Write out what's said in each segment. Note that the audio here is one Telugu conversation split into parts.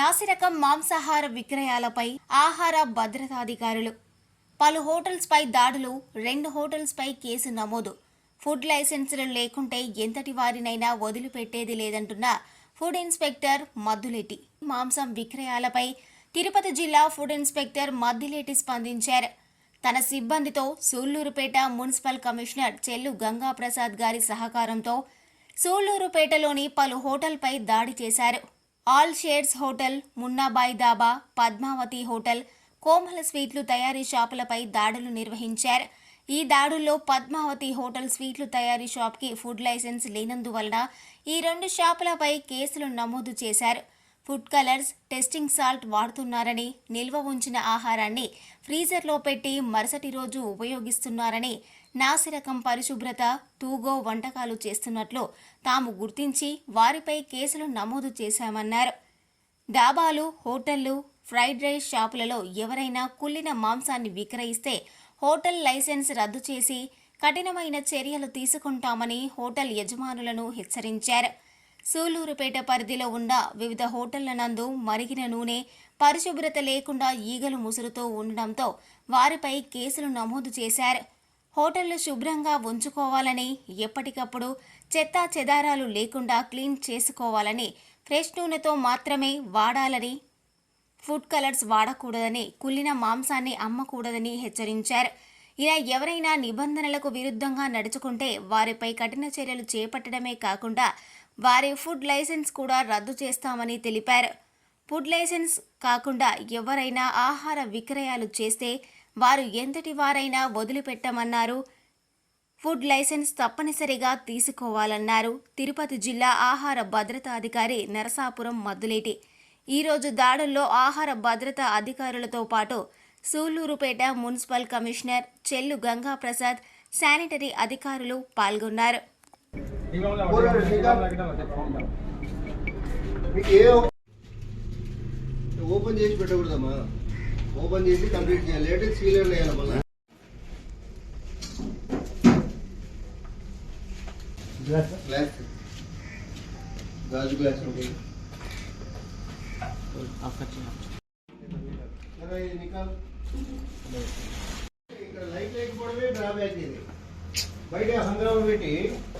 నాసిరకం మాంసాహార విక్రయాలపై ఆహార భద్రతాధికారులు. పలు హోటల్స్పై దాడులు రెండు హోటల్స్పై కేసు నమోదు. ఫుడ్ లైసెన్సులు లేకుంటే ఎంతటి వారినైనా వదిలిపెట్టేది లేదంటున్న ఫుడ్ ఇన్స్పెక్టర్ మద్దులెట్టి మాంసం విక్రయాలపై తిరుపతి జిల్లా ఫుడ్ ఇన్స్పెక్టర్ మద్దిలేటి స్పందించారు. తన సిబ్బందితో సూళ్ళూరుపేట మున్సిపల్ కమిషనర్ చెల్లు గంగాప్రసాద్ గారి సహకారంతో సూళ్ళూరుపేటలోని పలు హోటల్పై దాడి చేశారు. All shares hotel Munnabhai dhaba Padmavati hotel Komala స్వీట్లు తయారీ షాపులపై దాడులు నిర్వహించారు. ఈ దాడుల్లో పద్మావతి హోటల్ స్వీట్లు తయారీ షాప్కి ఫుడ్ లైసెన్స్ లేనందువలన ఈ రెండు షాపులపై కేసులు నమోదు చేశారు. ఫుడ్ కలర్స్ టెస్టింగ్ సాల్ట్ వాడుతున్నారని నిల్వ ఉంచిన ఆహారాన్ని ఫ్రీజర్లో పెట్టి మరుసటి రోజు ఉపయోగిస్తున్నారని నాసిరకం పరిశుభ్రత తూగో వంటకాలు చేస్తున్నట్లు తాము గుర్తించి వారిపై కేసులు నమోదు చేశామన్నారు. డాబాలు హోటళ్ళు ఫ్రైడ్ రైస్ షాపులలో ఎవరైనా కుళ్ళిన మాంసాన్ని విక్రయిస్తే హోటల్ లైసెన్స్ రద్దు చేసి కఠినమైన చర్యలు తీసుకుంటామని హోటల్ యజమానులను హెచ్చరించారు. సూలూరుపేట పరిధిలో ఉన్న వివిధ హోటళ్ళ నందు మరిగిన నూనె పరిశుభ్రత లేకుండా ఈగలు ముసురుతో ఉండడంతో వారిపై కేసులు నమోదు చేశారు. హోటళ్ళు శుభ్రంగా ఉంచుకోవాలని ఎప్పటికప్పుడు చెత్తా చెదారాలు లేకుండా క్లీన్ చేసుకోవాలని ఫ్రెష్ నూనెతో మాత్రమే వాడాలని ఫుడ్ కలర్స్ వాడకూడదని కుళ్ళిన మాంసాన్ని అమ్మకూడదని హెచ్చరించారు. ఇలా ఎవరైనా నిబంధనలకు విరుద్ధంగా నడుచుకుంటే వారిపై కఠిన చర్యలు చేపట్టడమే కాకుండా వారి ఫుడ్ లైసెన్స్ కూడా రద్దు చేస్తామని తెలిపారు. ఫుడ్ లైసెన్స్ కాకుండా ఎవరైనా ఆహార విక్రయాలు చేస్తే వారు ఎంతటి వారైనా వదిలిపెట్టమన్నారు. ఫుడ్ లైసెన్స్ తప్పనిసరిగా తీసుకోవాలన్నారు. తిరుపతి జిల్లా ఆహార భద్రతా అధికారి నరసాపురం మద్దులేటి. ఈరోజు దాడుల్లో ఆహార భద్రతా అధికారులతో పాటు సూళ్ళూరుపేట మున్సిపల్ కమిషనర్ చెల్లు గంగాప్రసాద్ శానిటరీ అధికారులు పాల్గొన్నారు. మీకు ఏ ఓపెన్ చేసి పెట్టకూడదమ్మా ఓపెన్ చేసి కంప్లీట్ చేయాలి లేటెస్ట్ సీలర్ వేయాలి మళ్ళీ గ్లాస్ గాజు గ్లాస్ ఉంటుంది జరా ఇది నికాల్. ఇక్కడ లైట్ లేకపోవడమే డ్రాబ్యాక్ ఇది బయట హంగామా పెట్టి షట్టర్ లాగేసేసి ఒకసారి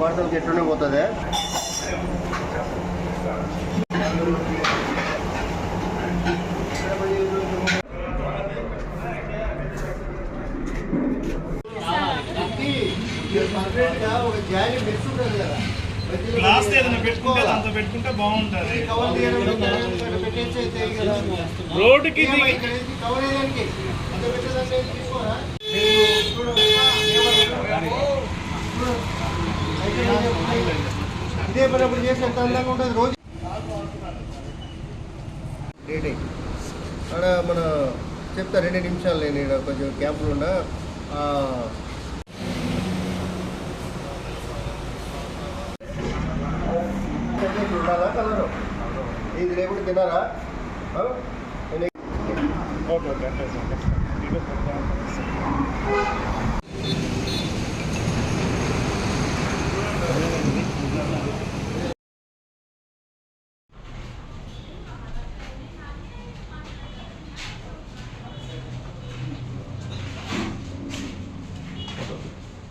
పార్సల్ ఎట్లునే పోతుంది గ్లాస్ ఏదైనా పెట్టుకుంటే? దాంతో పెట్టుకుంటే బాగుంటది. రోడ్డుకి కవర్ వేయడానికి అంత పెట్టేదాన్ని ఏం తీసుకోరా? మీరు చూడు. ఏమన్నా? చూడు. అయితే ఇదే పని. ఇదే పని అప్పుడు చేసి ఎంత అందంగా ఉంటుంది రోజు? డేటే ఆడ మన చెప్తా రెండు నిమిషాలు నేను ఈడ కొంచెం క్యాంపులు ఉన్నా. ఆ, ఉండాలా కలరు? ఇది లేకుండా? నేను ఓకే ఓకే అంటే వీడియో పెడతాను.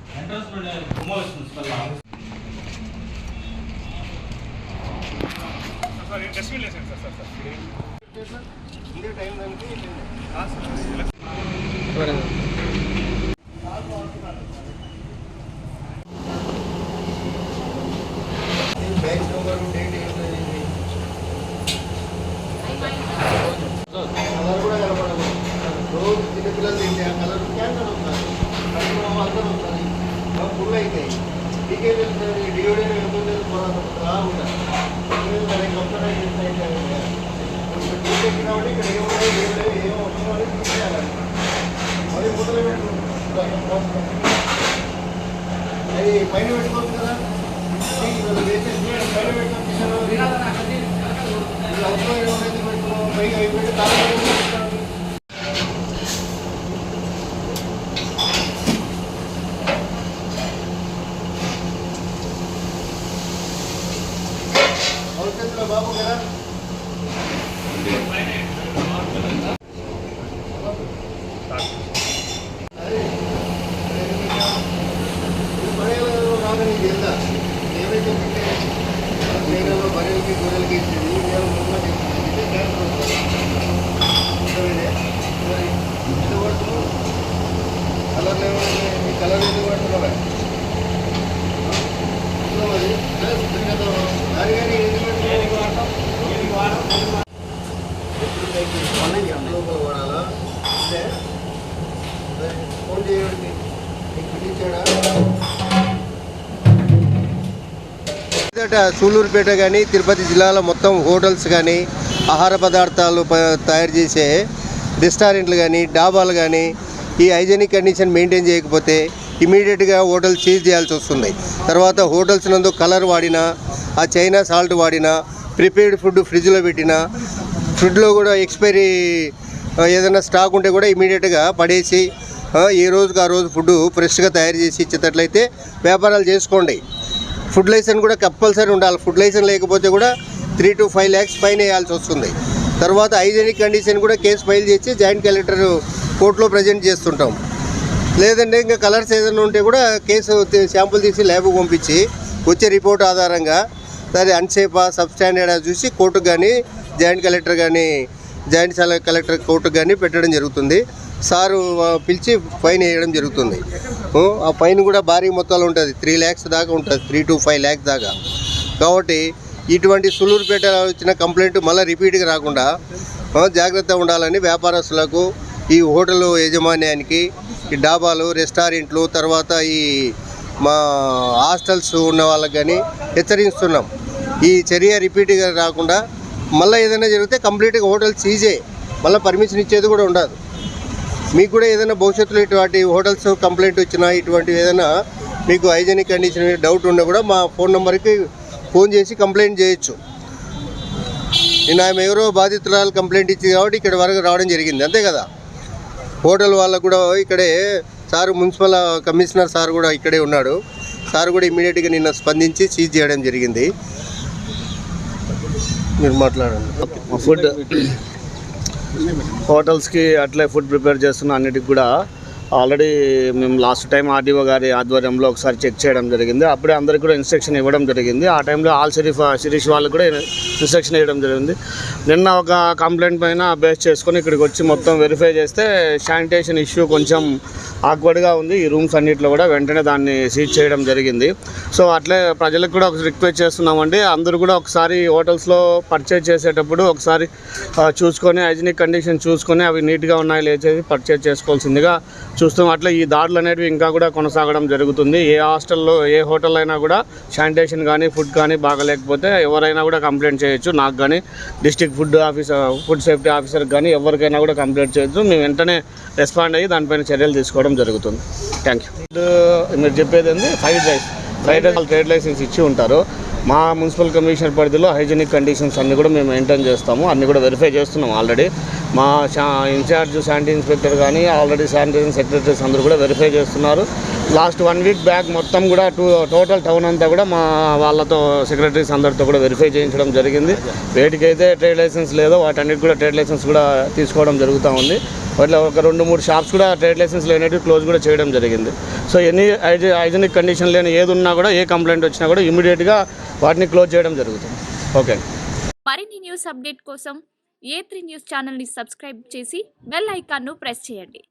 సార్ డస్ట్బిన్ వేసాను సార్ సార్ సార్ ఇదే టైం దానికి బ్యాచ్ నెంబర్ డేట్ ఏంటది కలర్ కూడా కనపడదు రోజు చిన్నపిల్లలు తింటే ఆ కలర్ క్యాన్సర్ వస్తుంది కడుపులో అందరూ వస్తుంది ఫుల్ అవుతాయి నీకే తెలుస్తుంది డియోడెంట్ ఎంత పోరాటం రాకుండా పెట్టిన కాబట్టి ఇక్కడ ఏమో ఏమో ఏమో వచ్చిన వాళ్ళు తీసేయాలండి మళ్ళీ మూతలు అవి పైన పెట్టుకోవచ్చు కదా పైన పెట్టుకొని తీసారు అవసరం ఏమైతే పెట్టుకోవాలి పైన అవి పెట్టి తాళ బాబు కదా ఏమైతే ఉంటే గొర్రెలకి ఇచ్చేది నేను ముందు చేసింది క్యాన్సర్ వస్తుంది ఎంత కలర్ ఈ కలర్ ఎందుకు పడుతున్నావా మరి దాని కానీ ఇదట సూళ్ళూరుపేట కానీ తిరుపతి జిల్లాలో మొత్తం హోటల్స్ కానీ ఆహార పదార్థాలు తయారు చేసే రెస్టారెంట్లు కానీ డాబాలు కానీ ఈ హైజెనిక్ కండిషన్ మెయింటైన్ చేయకపోతే ఇమీడియట్గా హోటల్ సీజ్ చేయాల్సి వస్తుంది. తర్వాత హోటల్స్ నందు కలర్ వాడినా ఆ చైనా సాల్ట్ వాడినా ప్రిపేర్డ్ ఫుడ్ ఫ్రిడ్జ్లో పెట్టినా ఫుడ్లో కూడా ఎక్స్పైరీ ఏదైనా స్టాక్ ఉంటే కూడా ఇమీడియట్గా పడేసి ఈ ఏ ఆ రోజు ఫుడ్ ఫ్రెష్గా తయారు చేసి ఇచ్చేటట్లయితే వ్యాపారాలు చేసుకోండి. ఫుడ్ లైసెన్స్ కూడా కంపల్సరీ ఉండాలి. ఫుడ్ లైసెన్స్ లేకపోతే కూడా three to five lakhs fine వేయాల్సి వస్తుంది. తర్వాత హైజెనిక్ కండిషన్ కూడా కేసు ఫైల్ చేసి జాయింట్ కలెక్టర్ కోర్టులో ప్రజెంట్ చేస్తుంటాం. లేదంటే ఇంకా కలర్స్ ఏదైనా ఉంటే కూడా కేసు శాంపుల్ తీసి ల్యాబ్కి పంపించి వచ్చే రిపోర్ట్ ఆధారంగా దాని అన్సేఫా సబ్స్టాండర్డా చూసి కోర్టుకు కానీ జాయింట్ కలెక్టర్ కానీ జాయింట్ కలెక్టర్ కోర్టుకు కానీ పెట్టడం జరుగుతుంది. సారు పిలిచి ఫైన్ వేయడం జరుగుతుంది. ఆ ఫైన్ కూడా భారీ మొత్తాలు ఉంటుంది. త్రీ ల్యాక్స్ దాకా ఉంటుంది. త్రీ టు ఫైవ్ ల్యాక్స్ దాకా. కాబట్టి ఇటువంటి సులూరుపేట వచ్చిన కంప్లైంట్ మళ్ళీ రిపీట్గా రాకుండా జాగ్రత్తగా జాగ్రత్త ఉండాలని వ్యాపారస్తులకు ఈ హోటల్ యాజమాన్యానికి ఈ డాబాలు రెస్టారెంట్లు తర్వాత ఈ మా హాస్టల్స్ ఉన్న వాళ్ళకి కానీ హెచ్చరిస్తున్నాం. ఈ చర్య రిపీట్గా రాకుండా మళ్ళీ ఏదైనా జరిగితే కంప్లీట్గా హోటల్ సీజే. మళ్ళీ పర్మిషన్ ఇచ్చేది కూడా ఉండదు. మీకు కూడా ఏదైనా భవిష్యత్తులో ఇటువంటి హోటల్స్ కంప్లైంట్ వచ్చినా ఇటువంటి ఏదైనా మీకు హైజెనిక్ కండిషన్ డౌట్ ఉన్నా కూడా మా ఫోన్ నెంబర్కి ఫోన్ చేసి కంప్లైంట్ చేయొచ్చు. నేను ఆమె ఎవరో బాధితురాలు కంప్లైంట్ ఇచ్చింది కాబట్టి ఇక్కడ వరకు రావడం జరిగింది. అంతే కదా? హోటల్ వాళ్ళకు కూడా ఇక్కడే సార్ మున్సిపల్ కమిషనర్ సార్ కూడా ఇక్కడే ఉన్నాడు. సార్ కూడా ఇమీడియట్గా నిన్న స్పందించి సీజ్ చేయడం జరిగింది. మీరు మాట్లాడండి. ఫుడ్ హోటల్స్కి అట్లే ఫుడ్ ప్రిపేర్ చేస్తున్న అన్నిటికి కూడా ఆల్రెడీ మేము లాస్ట్ టైం ఆర్డీఓ గారి ఆధ్వర్యంలో ఒకసారి చెక్ చేయడం జరిగింది. అప్పుడే అందరికి కూడా ఇన్స్ట్రక్షన్ ఇవ్వడం జరిగింది. ఆ టైంలో ఆల్ షరీఫ్ శిరీష్ వాళ్ళు కూడా ఇన్స్ట్రక్షన్ ఇవ్వడం జరిగింది. నిన్న ఒక కంప్లైంట్ పైన బేస్ చేసుకొని ఇక్కడికి వచ్చి మొత్తం వెరిఫై చేస్తే శానిటేషన్ ఇష్యూ కొంచెం ఆక్వర్డ్గా ఉంది. ఈ రూమ్స్ అన్నింటిలో కూడా వెంటనే దాన్ని సీజ్ చేయడం జరిగింది. సో అట్లే ప్రజలకు కూడా ఒక రిక్వెస్ట్ చేస్తున్నామండి. అందరూ కూడా ఒకసారి హోటల్స్లో పర్చేజ్ చేసేటప్పుడు ఒకసారి చూసుకొని హైజీనిక్ కండిషన్ చూసుకొని అవి నీట్గా ఉన్నాయి లేచేసి పర్చేజ్ చేసుకోవాల్సిందిగా చూస్తాం. అట్లా ఈ దాడులు అనేవి ఇంకా కూడా కొనసాగడం జరుగుతుంది. ఏ హాస్టల్లో ఏ హోటల్ అయినా కూడా శానిటేషన్ కానీ ఫుడ్ కానీ బాగలేకపోతే ఎవరైనా కూడా కంప్లైంట్ చేయొచ్చు. నాకు కానీ district food officer food safety ఆఫీసర్కి కానీ ఎవరికైనా కూడా కంప్లైంట్ చేయొచ్చు మేము వెంటనే రెస్పాండ్ అయ్యి దానిపైన చర్యలు తీసుకోవడం జరుగుతుంది. Thank you. మీరు చెప్పేది ఏంది? Fried rice. Fried rice trade licence ఇచ్చి ఉంటారు. మా మున్సిపల్ కమిషనర్ పరిధిలో హైజీనిక్ కండిషన్స్ అన్నీ కూడా మేము మెయింటైన్ చేస్తాము. అన్నీ కూడా వెరిఫై చేస్తున్నాం ఆల్రెడీ. మా ఇన్ఛార్జ్ శానిటరీ ఇన్స్పెక్టర్ కానీ ఆల్రెడీ శానిటేషన్ సెక్రటరీస్ అందరూ కూడా వెరిఫై చేస్తున్నారు. లాస్ట్ వన్ వీక్ బ్యాక్ మొత్తం కూడా టూ టోటల్ టౌన్ అంతా కూడా మా వాళ్ళతో సెక్రటరీస్ అందరితో కూడా వెరిఫై చేయించడం జరిగింది. వేటికైతే ట్రేడ్ లైసెన్స్ లేదో వాటన్నిటి కూడా ట్రేడ్ లైసెన్స్ కూడా తీసుకోవడం జరుగుతూ ఉంది. వాటిలో ఒక రెండు మూడు షాప్స్ కూడా ట్రేడ్ లైసెన్స్ లేనట్టు క్లోజ్ కూడా చేయడం జరిగింది. So any hygie hygienic condition లేని ఏది ఉన్నా కూడా ఏ కంప్లైంట్ వచ్చినా కూడా ఇమీడియట్గా వాటిని క్లోజ్ చేయడం జరుగుతుంది. ఓకే. మరిన్ని న్యూస్ అప్డేట్ కోసం ఏ త్రీ న్యూస్ ఛానల్ని సబ్స్క్రైబ్ చేసి బెల్ ఐకాన్ను ప్రెస్ చేయండి.